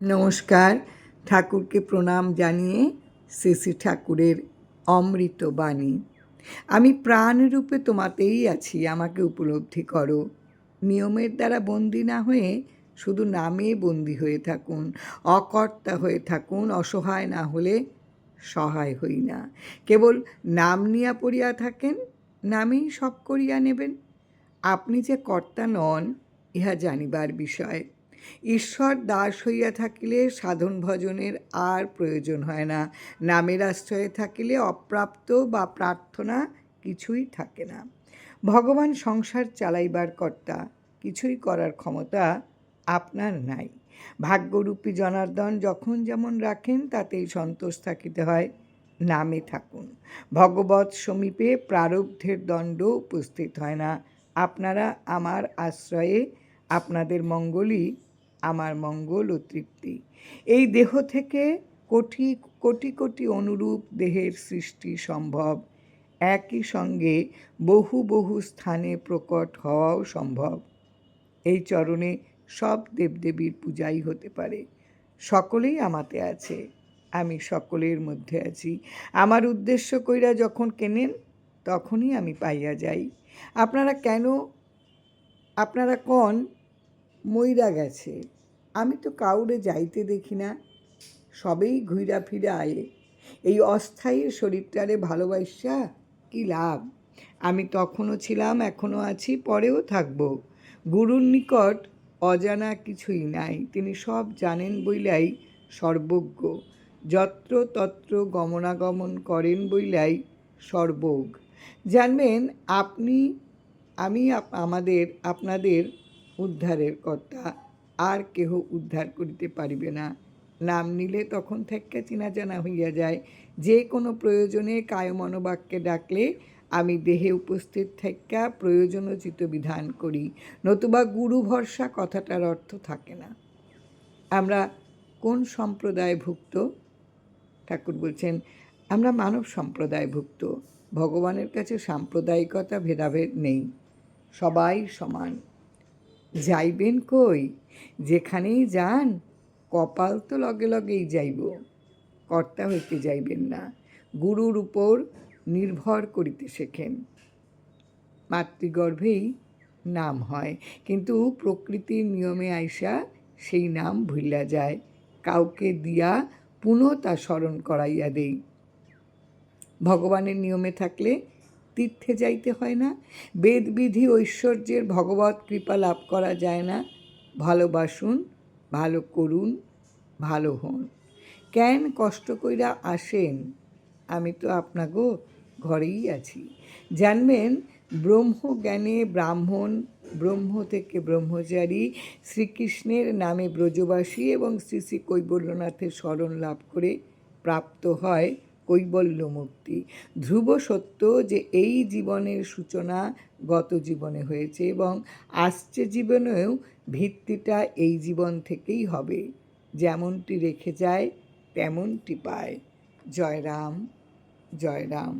নমস্কার। ঠাকুরকে প্রণাম জানিয়ে শ্রী ঠাকুরের অমৃত বাণী। আমি প্রাণরূপে তোমাতেই আছি, আমাকে উপলব্ধি করো। নিয়মের দ্বারা বন্দী না হয়ে শুধু নামে বন্দী হয়ে থাকুন, অকর্তা হয়ে থাকুন, অসহায় না হলে সহায় হই না। কেবল নাম নিয়া পড়িয়া থাকেন, নামেই সব করিয়া নেবেন। আপনি যে কর্তা নন, ইহা জানিবার বিষয়। ঈশ্বর দাস হইয়া থাকিলে সাধন ভজনের আর প্রয়োজন হয় না। নামের আশ্রয়ে থাকিলে অপ্রাপ্ত বা প্রার্থনা কিছুই থাকে না। ভগবান সংসার চালাইবার কর্তা, কিছুই করার ক্ষমতা আপনার নাই। ভাগ্যরূপী জনার্দন যখন যেমন রাখেন, তাতেই সন্তোষ থাকিতে হয়। নামে থাকুন। ভগবত সমীপে প্রারব্ধের দণ্ড উপস্থিত হয় না। আপনারা আমার আশ্রয়ে আপনাদের মঙ্গলই আমার মঙ্গল ও তৃপ্তি। এই দেহ থেকে কোটি কোটি কোটি অনুরূপ দেহের সৃষ্টি সম্ভব। একই সঙ্গে বহু বহু স্থানে প্রকট হওয়াও সম্ভব। এই চরণে সব দেবদেবীর পূজাই হতে পারে। সকলেই আমাতে আছে। আমি সকলের মধ্যে আছি। আমার উদ্দেশ্য কইরা যখন কেনেন, তখনই আমি পাইয়া যাই। আপনারা কেন, আপনারা কন মইরা গেছে। আমি তো কাউরে যাইতে দেখি না। সবেই ঘুইরা ফিরা আয়ে। এই অস্থায়ী শরীরটারে ভালোবাসা? কি লাভ? আমি তখনও ছিলাম, এখনও আছি, পরেও থাকব। গুরুর নিকট অজানা কিছুই নাই। তিনি সব জানেন বইলাই সর্বজ্ঞ। যত্র তত্র গমনাগমন করেন বইলাই সর্বজ্ঞ। জানবেন, আপনি, আমি আমাদের, আপনাদের উদ্ধারের কর্তা। আর কেহ উদ্ধার করিতে পারিবে না। নাম নিলে তখন থেকে চেনা জানা হইয়া যায়। যে কোনো প্রয়োজনে কায় মনোবাক্যে ডাকলে আমি দেহে উপস্থিত থাকা প্রয়োজনোচিত বিধান করি। নতুবা গুরু ভরসা কথাটার অর্থ থাকে না। আমরা কোন সম্প্রদায়ভুক্ত? ঠাকুর বলছেন, আমরা মানব সম্প্রদায়ভুক্ত। ভগবানের কাছে সাম্প্রদায়িকতা ভেদাভেদ নেই। সবাই সমান। যাইবেন কই? যেখানেই যান, কপাল তো লগে লগেই যাইব। কর্তা হইতে যাইবেন না। গুরুর উপর নির্ভর করিতে শেখেন। মাতৃগর্ভেই নাম হয়। কিন্তু প্রকৃতির নিয়মে আইসা সেই নাম ভুলিয়া যায়। কাউকে দিয়া পুনঃ তা স্মরণ করাইয়া দেই। ভগবানের নিয়মে থাকলে তীর্থে যাইতে হয় না। বেদবিধি ঐশ্বর্যের ভগবত কৃপা লাভ করা যায় না। ভালোবাসুন ভালো করুন, ভালো হন। কেন কষ্ট কইরা আসেন? আমি তো আপনাগো ঘরেই আছি। জানবেন ব্রহ্মজ্ঞানে ব্রাহ্মণ, ব্রহ্ম থেকে ব্রহ্মচারী, শ্রীকৃষ্ণের নামে ব্রজবাসী এবং শ্রী শ্রী কৈবল্যনাথের স্মরণ লাভ করে প্রাপ্ত হয় কৈবল্য মুক্তি। ধ্রুব সত্য যে এই জীবনের সূচনা গত জীবনে হয়েছে এবং আসছে জীবনেও ভিত্তিটা এই জীবন থেকেই হবে। যেমনটি রেখে যায়, তেমনটি পায়। জয়রাম জয়রাম। জয় রাম